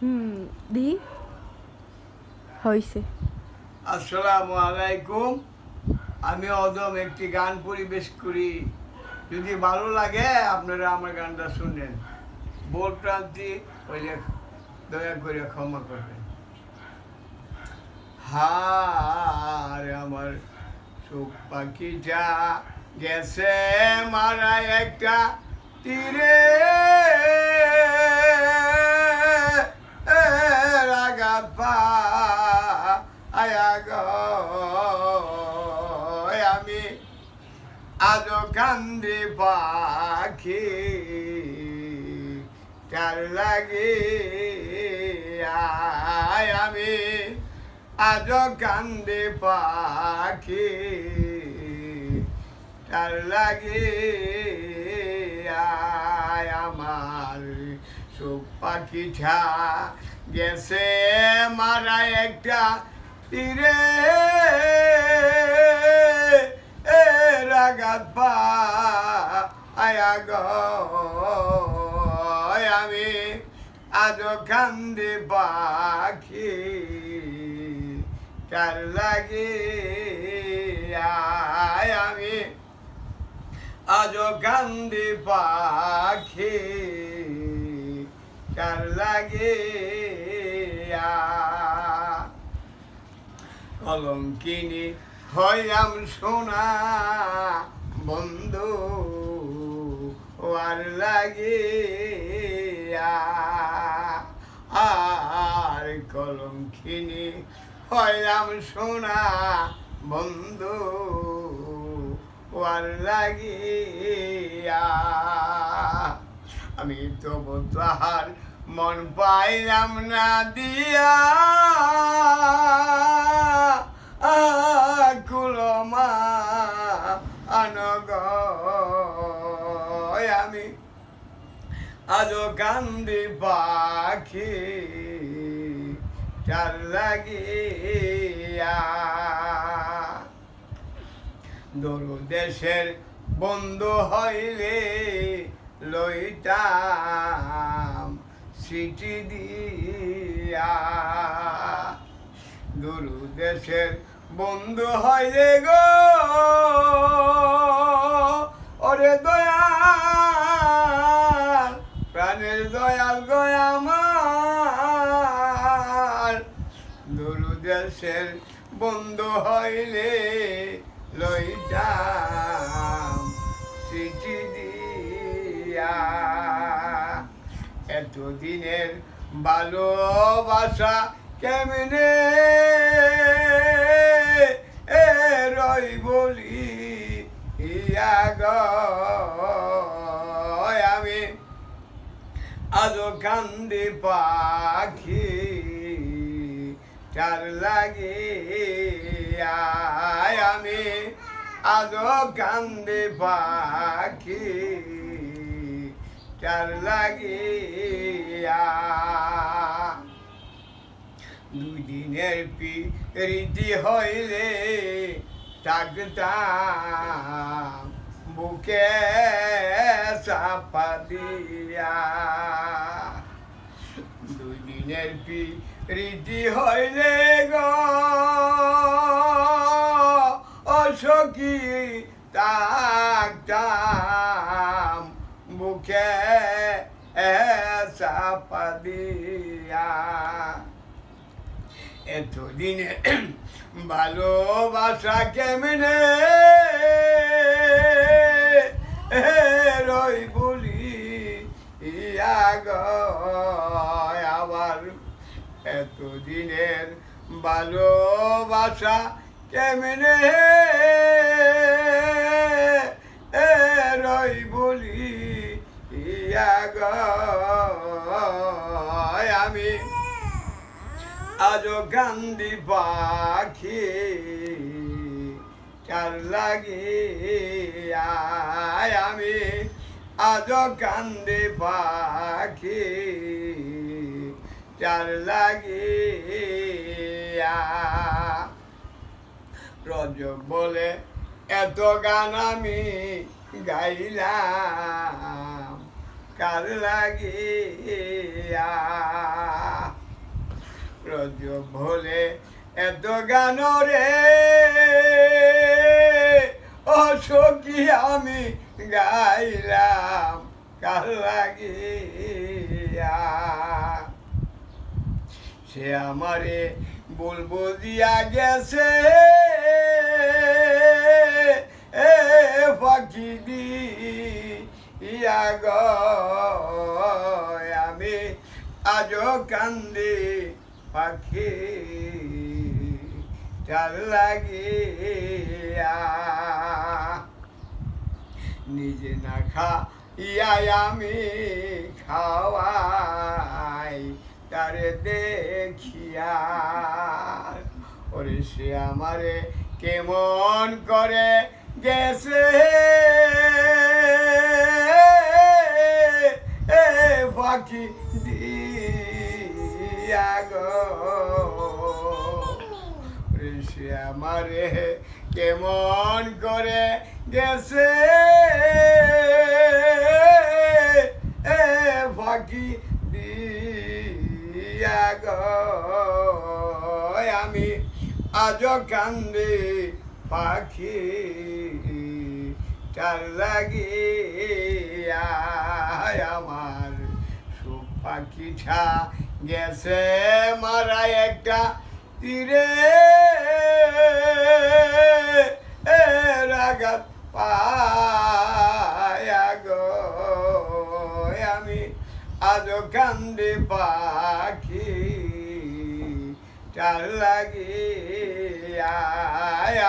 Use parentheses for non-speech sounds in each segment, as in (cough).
হুম দি। হয়েছে আসসালামু আলাইকুম। আমি অদম একটি গান পরিবেশ করি। যদি ভালো লাগে আপনারা আমার গানটা শুনেন। বোল প্রান্তি হইলে দয়া করে ক্ষমা করবেন। হার আমার সুখ পাখিটা গেছে মারা একটা তীরে। আয়া আমি আজও কান্দি পাখি। কার লাগে আমি আজও কান্দি পাখি। কার লাগে আমার সুখ পাখিটা গেছে মারা একটা তীরে রাগাত পা আয়া গো। আমি আজ কান্দি পাখি কার লাগে? আমি আজ কান্দি পাখি কার লাগে? কলঙ্কিনী হইলাম সোনা, বন্ধু, আর লাগে আর কলঙ্কিনী। হইলাম সোনা, বন্ধু, আর লাগে আমি তবু তাহার মন পাইলাম না দিয়া। কুলমা আনগ। আমি। আজও কান্দি পাখি চার লাগিয়া। দরু দেশের বন্ধু হইলে লইতাম সিটি দিয়া। দরু দেশের বন্ধু হইলে গো। ওরে দয়াল, প্রাণের দয়াল গো আমার। দরু দেশের বন্ধু হইলে লইতাম চিঠি দিয়া। এতদিনের ভালোবাসা কেমনে বলি ইয়া গো, আমি আজও কান্দি পাখি চার লাগে আমি আজও কান্দি পাখি চার লাগে দুই দিনের পি রীতি হইলে থাকতাম বুকে চাপা দিয়া। দুই দিনের পি রীতি হইলে গো, অসখী থাকতাম বুকে চাপা দিয়া। এতদিনে (clears throat) ভালোবাসা কেমনে? রই বলি, ইয়া গো, আবার এতদিনের ভালোবাসা কেমনে? রই বলি, ইয়া গো, আমি আজও গান্ধী পাখি, চার লাগে আমি। আজও গান্ধী পাখি, চার লাগে রজ বলে, এত গান আমি গাইলাম, কার লাগিয়া গজব ভোলে এত গান রে। ও আমি গাইলাম, কাল লাগিয়া। সে আমারে বলব দিয়া গেছে, এ পাখি দি ইয়া গ। আমি আজও কান্দি পাখি চাল লাগিয়া নিজে না খা ইয়াই আমি খাওয়াই তারে দেখিয়া। ওরে সে আমারে কেমন করে গেছে? পাখি দিয়া ঋষি আমারে কেমন করে গেছে? ফাঁকি দিয়া আমি আজ কান্দি পাখি চার লাগিয়া আমার সুখ পাখিটা গেছে মারা একটা তীরে। রাগাত পায়া গো। আমি আজ কান্দি পাখি চার লাগিয়া।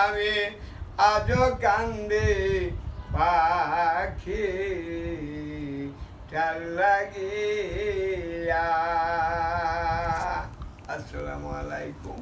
আমি আজ কান্দি পাখি। চার লাগিয়া আসসালামু আলাইকুম।